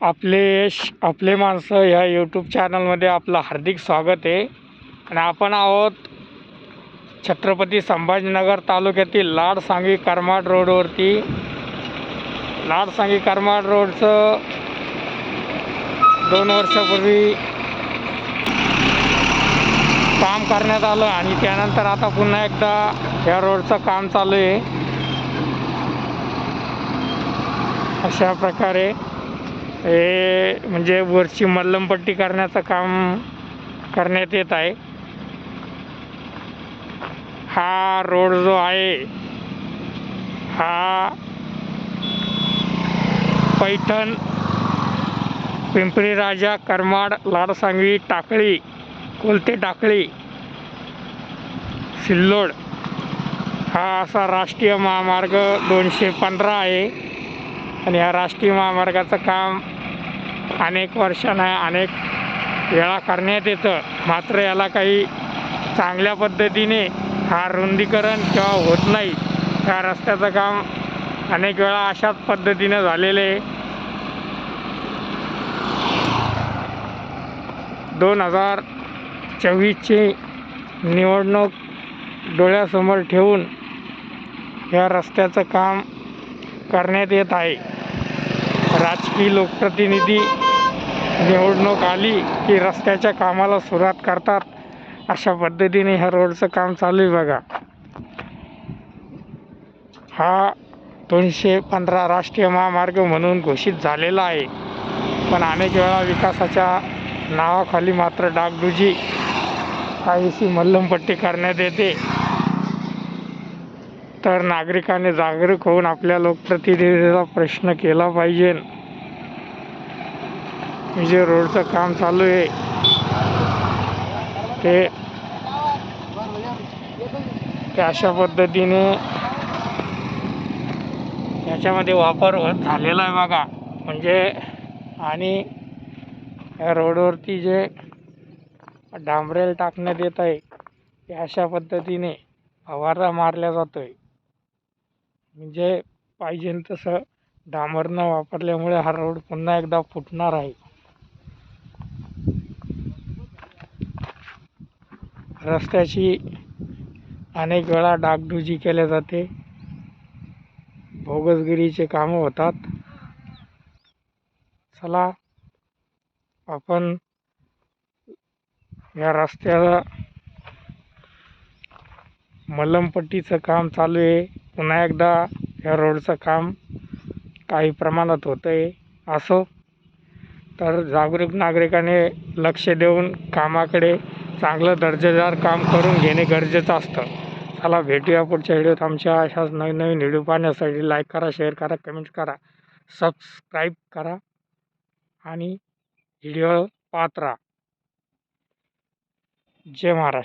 आपले श- आपले माणसं ह्या यूट्यूब चॅनलमध्ये आपलं हार्दिक स्वागत आहे. आणि आपण आहोत छत्रपती संभाजीनगर तालुक्यातील लाडसांगी करमाड रोडवरती लाडसांगी करमाड रोडचं दोन वर्षापूर्वी काम करण्यात आलं आणि त्यानंतर आता पुन्हा एकदा ह्या रोडचं काम चालू आहे. अशा प्रकारे हे म्हणजे वरची मल्लमपट्टी करण्याचं काम करण्यात येत आहे. हा रोड जो आहे हा पैठण पिंपरी राजा करमाड लाडसांगवी टाकळी कोलते टाकळी सिल्लोड हा असा राष्ट्रीय महामार्ग दोनशे पंधरा आहे. आणि या राष्ट्रीय महामार्गाचं काम अनेक वर्षांना अनेक वेळा करण्यात येतं. मात्र याला काही चांगल्या पद्धतीने हा रुंदीकरण किंवा होत नाही. या रस्त्याचं काम अनेक वेळा अशाच पद्धतीनं झालेलं आहे. दोन हजार चोवीसची निवडणूक डोळ्यासमोर ठेवून या रस्त्याचं काम करण्यात येत आहे. राजकीय लोकप्रतिनिधी निवडणूक आली की रस्त्याच्या कामाला सुरुवात करतात. अशा पद्धतीने ह्या रोडचं काम चालू आहे बघा. हा दोनशे पंधरा राष्ट्रीय महामार्ग म्हणून घोषित झालेला आहे. पण अनेक वेळा विकासाच्या नावाखाली मात्र डागडुजी काहीशी मल्लमपट्टी करण्यात येते. तर नागरिकांनी जागरूक होऊन आपल्या लोकप्रतिनिधीचा प्रश्न केला पाहिजे. जे रोडचं काम चालू आहे. ते ते अशा पद्धतीने याच्यामध्ये वापर होत झालेला आहे बघा. म्हणजे आणि या रोडवरती जे डांबरेल टाकण्यात येत आहे ते अशा पद्धतीने फवारा मारल्या जातो आहे म्हणजे पाहिजे तसं डांबर न वापरल्यामुळे हा रोड पुन्हा एकदा फुटणार आहे. रस्त्याची अनेक वेळा डागडुजी केल्या जाते. भोगसगिरीचे कामं होतात. चला आपण या रस्त्याला मलमपट्टीचं काम चालू आहे. पुन्हा एकदा या रोडचं काम काही प्रमाणात होतं आहे असो तर जागरूक नागरिकाने लक्ष देऊन कामाकडे चांगलं दर्जेदार काम करून घेणे गरजेचं असतं. चला भेटूया पुढच्या व्हिडिओत. आमच्या अशाच नवीन नवीन व्हिडिओ पाहण्यासाठी लाईक करा शेअर करा कमेंट करा सबस्क्राईब करा आणि व्हिडिओ पाहत राहा. जय महाराष्ट्र.